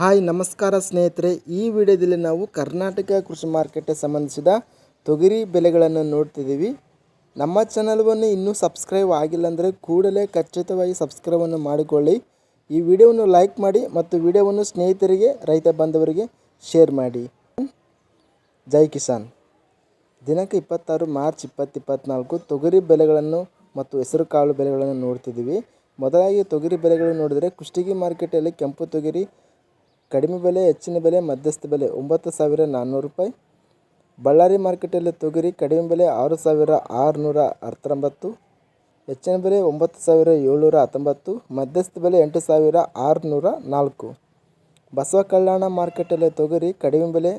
Hi, ನಮಸ್ಕಾರ ಸ್ನೇಹಿತರೆ. ಈ ವಿಡಿಯೋದಲ್ಲಿ ನಾವು ಕರ್ನಾಟಕ ಕೃಷಿ ಮಾರ್ಕೆಟ್ಗೆ ಸಂಬಂಧಿಸಿದ ತೊಗರಿ ಬೆಲೆಗಳನ್ನು ನೋಡ್ತಿದ್ದೀವಿ. ನಮ್ಮ ಚಾನಲ್ವನ್ನು ಇನ್ನೂ ಸಬ್ಸ್ಕ್ರೈಬ್ ಆಗಿಲ್ಲ ಅಂದರೆ ಕೂಡಲೇ ಖಚಿತವಾಗಿ ಸಬ್ಸ್ಕ್ರೈಬನ್ನು ಮಾಡಿಕೊಳ್ಳಿ. ಈ ವಿಡಿಯೋವನ್ನು ಲೈಕ್ ಮಾಡಿ ಮತ್ತು ವಿಡಿಯೋವನ್ನು ಸ್ನೇಹಿತರಿಗೆ, ರೈತ ಬಾಂಧವರಿಗೆ ಶೇರ್ ಮಾಡಿ. ಜೈ ಕಿಸಾನ್. ದಿನಾಂಕ ಇಪ್ಪತ್ತಾರು ಮಾರ್ಚ್ ಇಪ್ಪತ್ತು ಇಪ್ಪತ್ತ್ನಾಲ್ಕು ತೊಗರಿ ಬೆಲೆಗಳನ್ನು ಮತ್ತು ಹೆಸರುಕಾಳು ಬೆಲೆಗಳನ್ನು ನೋಡ್ತಿದ್ದೀವಿ. ಮೊದಲಾಗಿ ತೊಗರಿ ಬೆಲೆಗಳು ನೋಡಿದರೆ ಕುಷ್ಟಗಿ ಮಾರ್ಕೆಟಲ್ಲಿ ಕೆಂಪು ತೊಗರಿ ಕಡಿಮೆ ಬೆಲೆ, ಹೆಚ್ಚಿನ ಬೆಲೆ, ಮಧ್ಯಸ್ಥ ಬೆಲೆ ಒಂಬತ್ತು ಸಾವಿರ ನಾನ್ನೂರು ರೂಪಾಯಿ. ಬಳ್ಳಾರಿ ಮಾರ್ಕೆಟಲ್ಲಿ ತೊಗರಿ ಕಡಿಮೆ ಬೆಲೆ ಆರು ಸಾವಿರ ಆರುನೂರ ಹತ್ತೊಂಬತ್ತು. ಹೆಚ್ಚಿನ ಬೆಲೆ ಒಂಬತ್ತು ಸಾವಿರ ಏಳ್ನೂರ ಹತ್ತೊಂಬತ್ತು. ಮಧ್ಯಸ್ಥ ಬೆಲೆ ಎಂಟು ಸಾವಿರ ಆರುನೂರ ನಾಲ್ಕು. ಬಸವ ಕಲ್ಯಾಣ ಮಾರ್ಕೆಟಲ್ಲಿ ತೊಗರಿ ಕಡಿಮೆ ಬೆಲೆ,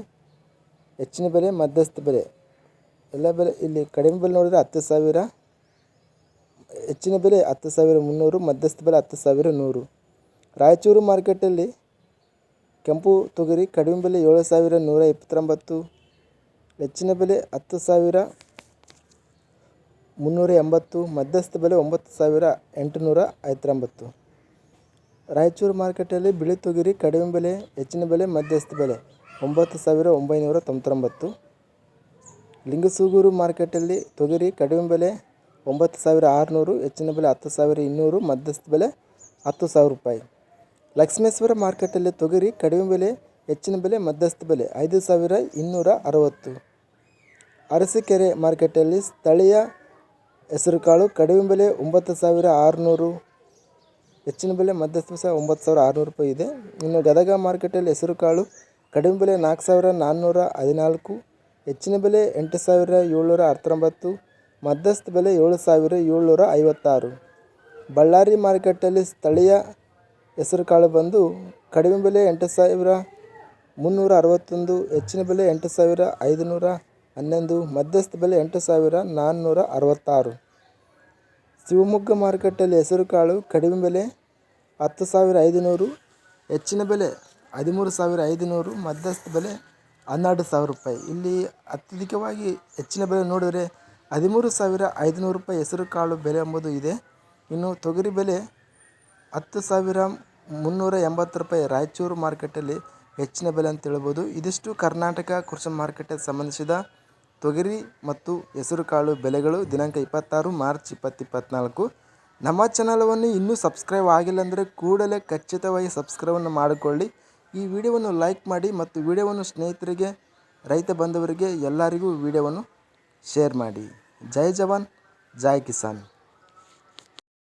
ಹೆಚ್ಚಿನ ಬೆಲೆ, ಮಧ್ಯಸ್ಥ ಬೆಲೆ. ಎಲ್ಲ ಬೆಲೆ ಇಲ್ಲಿ ಕಡಿಮೆ ಬೆಲೆ ನೋಡಿದರೆ ಹತ್ತು ಸಾವಿರ, ಹೆಚ್ಚಿನ ಬೆಲೆ ಹತ್ತು ಸಾವಿರ ಮುನ್ನೂರು, ಮಧ್ಯಸ್ಥ ಬೆಲೆ ಹತ್ತು ಸಾವಿರ ನೂರು. ರಾಯಚೂರು ಮಾರ್ಕೆಟಲ್ಲಿ ಕೆಂಪು ತೊಗರಿ ಕಡಿಮೆ ಬೆಲೆ ಏಳು ಸಾವಿರ ನೂರ ಇಪ್ಪತ್ತೊಂಬತ್ತು, ಹೆಚ್ಚಿನ ಬೆಲೆ ಹತ್ತು ಸಾವಿರ ಮುನ್ನೂರ ಎಂಬತ್ತು, ಮಧ್ಯಸ್ಥ ಬೆಲೆ ಒಂಬತ್ತು ಸಾವಿರ ಎಂಟುನೂರ ಐವತ್ತೊಂಬತ್ತು. ರಾಯಚೂರು ಮಾರ್ಕೆಟಲ್ಲಿ ಬಿಳಿ ತೊಗರಿ ಕಡಿಮೆ ಬೆಲೆ, ಹೆಚ್ಚಿನ ಬೆಲೆ, ಮಧ್ಯಸ್ಥ ಬೆಲೆ ಒಂಬತ್ತು ಸಾವಿರ ಒಂಬೈನೂರ ತೊಂಬತ್ತೊಂಬತ್ತು. ಲಿಂಗಸೂಗೂರು ಮಾರ್ಕೆಟಲ್ಲಿ ತೊಗರಿ ಕಡಿಮೆ ಬೆಲೆ ಒಂಬತ್ತು ಸಾವಿರ ಆರುನೂರು, ಹೆಚ್ಚಿನ ಬೆಲೆ ಹತ್ತು ಸಾವಿರ ಇನ್ನೂರು, ಮಧ್ಯಸ್ಥ ಬೆಲೆ ಹತ್ತು ಸಾವಿರ ರೂಪಾಯಿ. ಲಕ್ಷ್ಮೇಶ್ವರ ಮಾರ್ಕೆಟಲ್ಲಿ ತೊಗರಿ ಕಡಿಮೆ ಬೆಲೆ, ಹೆಚ್ಚಿನ ಬೆಲೆ, ಮಧ್ಯಸ್ಥ ಬೆಲೆ ಐದು ಸಾವಿರ ಇನ್ನೂರ ಅರವತ್ತು. ಅರಸೀಕೆರೆ ಮಾರ್ಕೆಟಲ್ಲಿ ಸ್ಥಳೀಯ ಹೆಸರುಕಾಳು ಕಡಿಮೆ ಬೆಲೆ ಒಂಬತ್ತು ಸಾವಿರ ಆರುನೂರು, ಹೆಚ್ಚಿನ ಬೆಲೆ ಮಧ್ಯಸ್ಥ ಸಹ ಒಂಬತ್ತು ಸಾವಿರ ಆರುನೂರು ರೂಪಾಯಿ ಇದೆ. ಇನ್ನು ಗದಗ ಮಾರ್ಕೆಟಲ್ಲಿ ಹೆಸರುಕಾಳು ಕಡಿಮೆ ಬೆಲೆ ನಾಲ್ಕು ಸಾವಿರ ನಾನ್ನೂರ ಹದಿನಾಲ್ಕು, ಹೆಚ್ಚಿನ ಬೆಲೆ ಎಂಟು ಸಾವಿರ ಏಳ್ನೂರ ಹತ್ತೊಂಬತ್ತು ಮಧ್ಯಸ್ಥ ಬೆಲೆ ಏಳು ಸಾವಿರ ಏಳ್ನೂರ ಐವತ್ತಾರು. ಬಳ್ಳಾರಿ ಮಾರ್ಕೆಟಲ್ಲಿ ಸ್ಥಳೀಯ ಹೆಸರುಕಾಳು ಬಂದು ಕಡಿಮೆ ಬೆಲೆ ಎಂಟು ಸಾವಿರ, ಮುನ್ನೂರ ಅರವತ್ತೊಂದು, ಹೆಚ್ಚಿನ ಬೆಲೆ ಎಂಟು ಸಾವಿರ, ಐದುನೂರ ಹನ್ನೊಂದು, ಮಧ್ಯಸ್ಥ ಬೆಲೆ ಎಂಟು ಸಾವಿರ, ನಾನ್ನೂರ ಅರವತ್ತಾರು. ಶಿವಮೊಗ್ಗ ಮಾರ್ಕೆಟಲ್ಲಿ ಹೆಸರುಕಾಳು ಕಡಿಮೆ ಬೆಲೆ ಹತ್ತು ಸಾವಿರ ಐದುನೂರು, ಹೆಚ್ಚಿನ ಬೆಲೆ ಹದಿಮೂರು ಸಾವಿರ ಐದುನೂರು, ಮಧ್ಯಸ್ಥ ಬೆಲೆ ಹನ್ನೆರಡು ಸಾವಿರ ರೂಪಾಯಿ. ಇಲ್ಲಿ ಅತ್ಯಧಿಕವಾಗಿ ಹೆಚ್ಚಿನ ಬೆಲೆ ನೋಡಿದರೆ ಹದಿಮೂರು ಸಾವಿರ ಐದುನೂರು ರೂಪಾಯಿ ಹೆಸರುಕಾಳು ಬೆಲೆ ಎಂಬುದು ಇದೆ. ಇನ್ನು ತೊಗರಿ ಬೆಲೆ ಹತ್ತು ಸಾವಿರ ಮುನ್ನೂರ ಎಂಬತ್ತು ರೂಪಾಯಿ ರಾಯಚೂರು ಮಾರ್ಕೆಟಲ್ಲಿ ಹೆಚ್ಚಿನ ಬೆಲೆ ಅಂತ ಹೇಳ್ಬೋದು. ಇದಿಷ್ಟು ಕರ್ನಾಟಕ ಕೃಷಿ ಮಾರ್ಕೆಟ್ಗೆ ಸಂಬಂಧಿಸಿದ ತೊಗರಿ ಮತ್ತು ಹೆಸರುಕಾಳು ಬೆಲೆಗಳು ದಿನಾಂಕ ಇಪ್ಪತ್ತಾರು ಮಾರ್ಚ್ ಇಪ್ಪತ್ತು ಇಪ್ಪತ್ತ್ನಾಲ್ಕು ನಮ್ಮ ಚಾನಲವನ್ನು ಇನ್ನೂ ಸಬ್ಸ್ಕ್ರೈಬ್ ಆಗಿಲ್ಲ ಅಂದರೆ ಕೂಡಲೇ ಖಚಿತವಾಗಿ ಸಬ್ಸ್ಕ್ರೈಬನ್ನು ಮಾಡಿಕೊಳ್ಳಿ. ಈ ವಿಡಿಯೋವನ್ನು ಲೈಕ್ ಮಾಡಿ ಮತ್ತು ವಿಡಿಯೋವನ್ನು ಸ್ನೇಹಿತರಿಗೆ, ರೈತ ಬಂಧುವರಿಗೆ ಎಲ್ಲರಿಗೂ ವಿಡಿಯೋವನ್ನು ಶೇರ್ ಮಾಡಿ. ಜೈ ಜವಾನ್, ಜೈ ಕಿಸಾನ್.